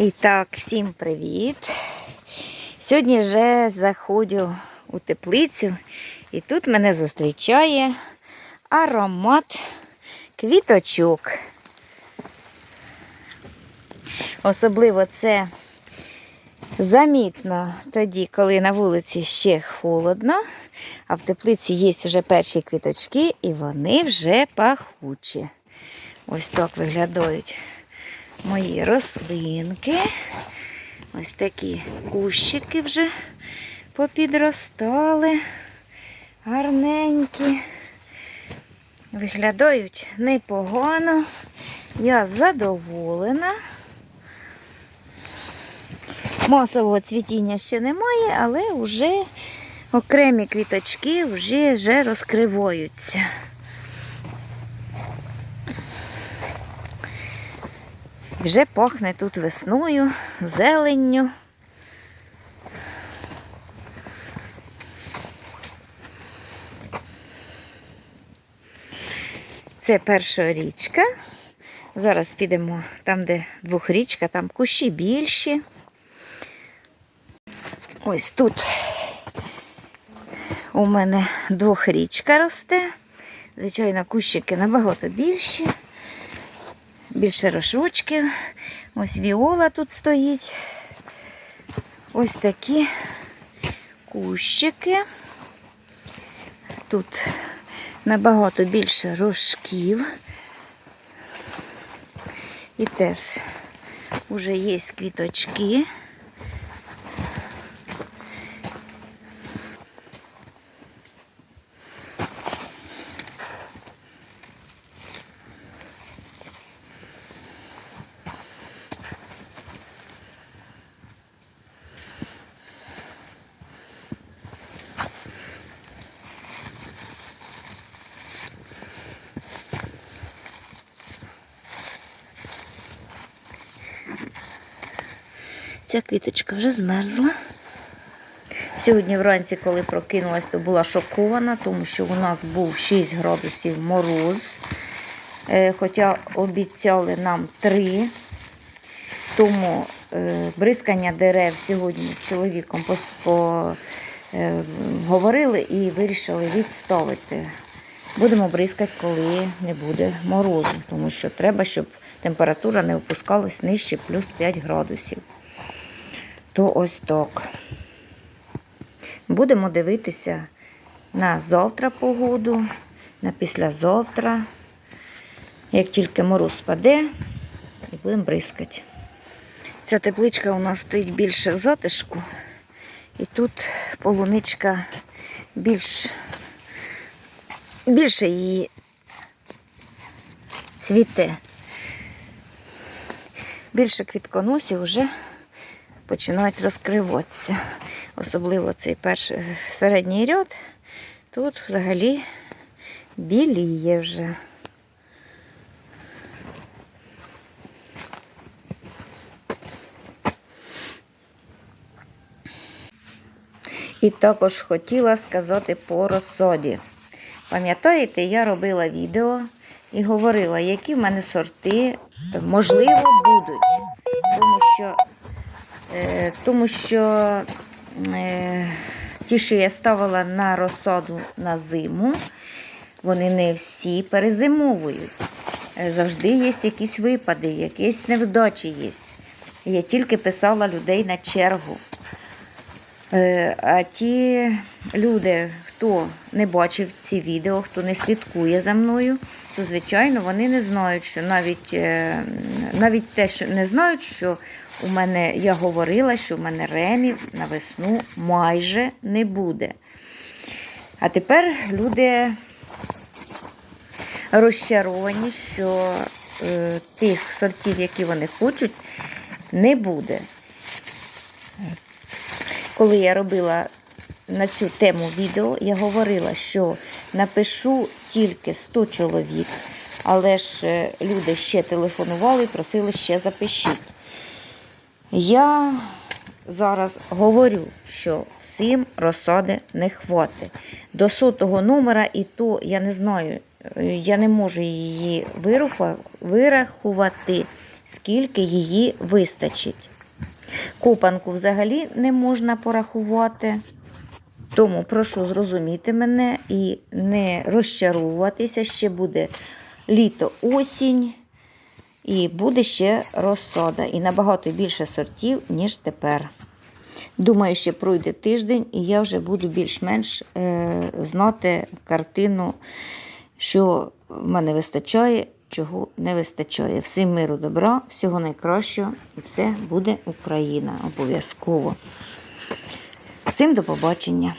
І так, всім привіт! Сьогодні вже заходжу у теплицю, і тут мене зустрічає аромат квіточок. Особливо це замітно тоді, коли на вулиці ще холодно, а в теплиці є вже перші квіточки, і вони вже пахучі. Ось так виглядають мої рослинки. Ось такі кущики вже попідростали, гарненькі. Виглядають непогано. Я задоволена. Масового цвітіння ще немає, але вже окремі квіточки вже, вже розкриваються. Вже пахне тут весною, зеленню. Це перша річка. Зараз підемо там, де двохрічка, там кущі більші. Ось тут у мене двохрічка росте. Звичайно, кущики набагато більші більше рошочків. Ось віола тут стоїть. Ось такі кущики. Тут набагато більше рожків. І теж вже є квіточки. Ця квіточка вже змерзла. Сьогодні вранці, коли прокинулась, то була шокована, тому що у нас був 6 градусів мороз. Е, Хоча обіцяли нам 3. Тому е, бризкання дерев сьогодні з чоловіком е, говорили і вирішили відставити. Будемо бризкати, коли не буде морозу, тому що треба, щоб температура не опускалась нижче плюс 5 градусів. То ось так. Будемо дивитися на завтра погоду, на післязавтра. Як тільки мороз спаде, і будемо бризкати. Ця тепличка у нас стоїть більше в затишку. І тут полуничка більш, більше її цвіте. Більше квітконосів вже починають розкриватися. Особливо цей перший середній ряд. Тут взагалі біліє вже. І також хотіла сказати по розсоді. Пам'ятаєте, я робила відео і говорила, які в мене сорти можливо будуть. Тому що Е, тому що е, ті, що я ставила на розсаду на зиму, вони не всі перезимовують. Е, Завжди є якісь випади, якісь невдачі є. Я тільки писала людей на чергу. Е, А ті люди, хто не бачив ці відео, хто не слідкує за мною, то звичайно вони не знають, що навіть, е, навіть те, що не знають, що у мене я говорила, що в мене ремів на весну майже не буде. А тепер люди розчаровані, що е, тих сортів, які вони хочуть, не буде. Коли я робила на цю тему відео, я говорила, що напишу тільки 100 чоловік, але ж е, люди ще телефонували і просили ще запишіть. Я зараз говорю, що всім розсади не хватить. До сотого номера і то я не знаю, е, я не можу її вирахувати, скільки її вистачить. Копанку взагалі не можна порахувати. Тому прошу зрозуміти мене і не розчаровуватися. Ще буде літо, осінь, і буде ще розсада. І набагато більше сортів, ніж тепер. Думаю, ще пройде тиждень, і я вже буду більш-менш е, знати картину, що в мене вистачає, чого не вистачає. Всім миру, добра, всього найкращого. І все буде Україна обов'язково. Всім до побачення.